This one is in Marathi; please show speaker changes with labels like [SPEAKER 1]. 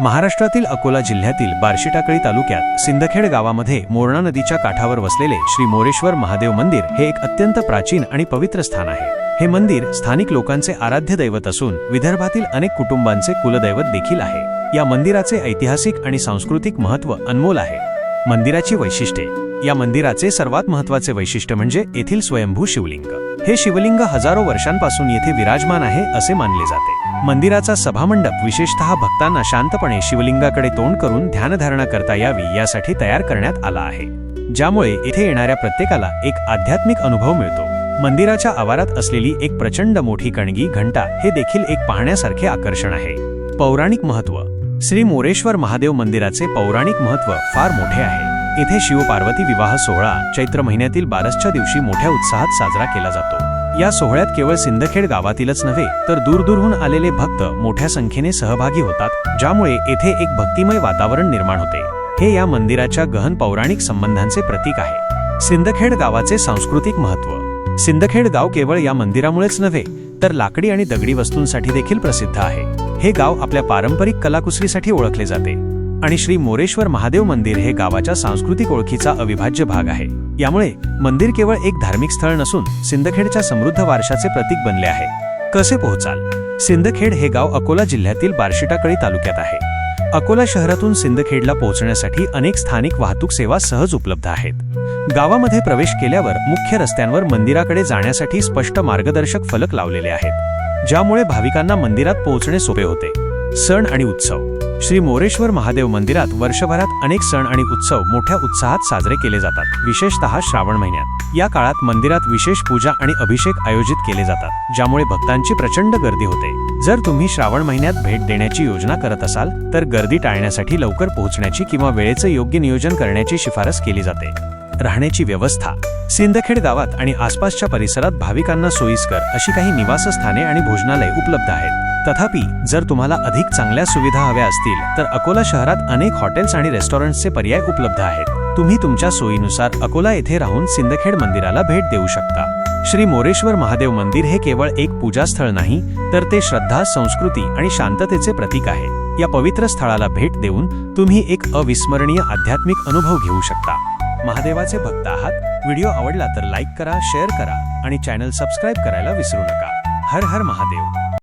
[SPEAKER 1] महाराष्ट्रातील अकोला जिल्ह्यातील बार्शीटाकळी तालुक्यात सिंदखेड गावामध्ये मोरणा नदीच्या काठावर वसलेले श्री मोरेश्वर महादेव मंदिर हे एक अत्यंत प्राचीन आणि पवित्र स्थान आहे. हे मंदिर स्थानिक लोकांचे आराध्य दैवत असून विदर्भातील अनेक कुटुंबांचे कुलदैवत देखील आहे. या मंदिराचे ऐतिहासिक आणि सांस्कृतिक महत्त्व अनमोल आहे. मंदिराची वैशिष्ट्ये. या मंदिराचे सर्वात महत्त्वाचे वैशिष्ट्य म्हणजे येथील स्वयंभू शिवलिंग. हे शिवलिंग हजारो वर्षांपासून येथे विराजमान आहे असे मानले जाते. मंदिराचा सभामंडप विशेषतः भक्तांना शांतपणे शिवलिंगाकडे तोंड करून ध्यानधारणा करता यावी यासाठी तयार करण्यात आला आहे. ज्यामुळे येथे येणाऱ्या प्रत्येकाला एक आध्यात्मिक अनुभव मिळतो. मंदिराच्या आवारात असलेली एक प्रचंड मोठी कणगी घंटा हे देखील एक पाहण्यासारखे आकर्षण आहे. पौराणिक महत्त्व. श्री मोरेश्वर महादेव मंदिराचे पौराणिक महत्त्व फार मोठे आहे. येथे शिवपार्वती विवाह सोहळा चैत्र महिन्यातील बारसच्या दिवशी मोठ्या उत्साहात साजरा केला जातो. या सोहळ्यात केवळ सिंदखेड गावातीलच नव्हे तर दूरदूरहून आलेले भक्त मोठ्या संख्येने सहभागी होतात ज्यामुळे येथे एक भक्तिमय वातावरण निर्माण होते. हे या मंदिराच्या गहन पौराणिक संबंधांचे प्रतीक आहे. सिंदखेड गावाचे सांस्कृतिक महत्त्व. सिंदखेड गाव केवळ या मंदिरामुळेच नव्हे तर लाकडी आणि दगडी वस्तूंसाठी देखील प्रसिद्ध आहे. हे गाव आपल्या पारंपरिक कलाकुसरीसाठी ओळखले जाते. आणि श्री मोरेश्वर महादेव मंदिर हे गावाच्या सांस्कृतिक ओळखीचा अविभाज्य भाग आहे. यामुळे मंदिर केवळ एक धार्मिक स्थळ नसून सिंदखेडच्या समृद्ध वारशाचे प्रतीक बनले आहे. कसे पोहोचाल? सिंदखेड हे गाव अकोला जिल्ह्यातील बार्शीटाकळी तालुक्यात आहे. अकोला शहरातून सिंदखेडला पोहोचण्यासाठी अनेक स्थानिक वाहतूक सेवा सहज उपलब्ध आहेत. गावामध्ये प्रवेश केल्यावर मुख्य रस्त्यांवर मंदिराकडे जाण्यासाठी स्पष्ट मार्गदर्शक फलक लावलेले आहेत. ज्यामुळे भाविकांना मंदिरात पोहोचणे सोपे होते. सण आणि उत्सव. श्री मोरेश्वर महादेव मंदिरात वर्षभरात अनेक सण आणि उत्सव मोठ्या उत्साहात साजरे केले जातात. विशेषतः श्रावण महिन्यात. या काळात मंदिरात विशेष पूजा आणि अभिषेक आयोजित केले जातात ज्यामुळे भक्तांची प्रचंड गर्दी होते. जर तुम्ही श्रावण महिन्यात भेट देण्याची योजना करत असाल तर गर्दी टाळण्यासाठी लवकर पोहोचण्याची किंवा वेळेचं योग्य नियोजन करण्याची शिफारस केली जाते. राहण्याची व्यवस्था. सिंदखेड गावात आणि आसपासच्या परिसरात भाविकांना सोयीस्कर अशी काही निवासस्थाने आणि भोजनालय उपलब्ध आहेत. तथापि जर तुम्हाला अधिक चांगल्या सुविधा हव्या असतील तर अकोला शहरात अनेक हॉटेल्स आणि रेस्टॉरंट्सचे पर्याय उपलब्ध आहेत. तुम्ही तुमच्या सोयीनुसार अकोला येथे राहून सिंदखेड मंदिराला भेट देऊ शकता. श्री मोरेश्वर महादेव मंदिर हे केवळ एक पूजास्थळ नाही तर ते श्रद्धा संस्कृती आणि शांततेचे प्रतीक आहे. या पवित्र स्थळाला भेट देऊन तुम्ही एक अविस्मरणीय आध्यात्मिक अनुभव घेऊ शकता. महादेवाचे भक्त आहात. व्हिडिओ आवडला तर लाईक करा शेअर करा आणि चॅनल सबस्क्राईब करायला विसरू नका. हर हर महादेव.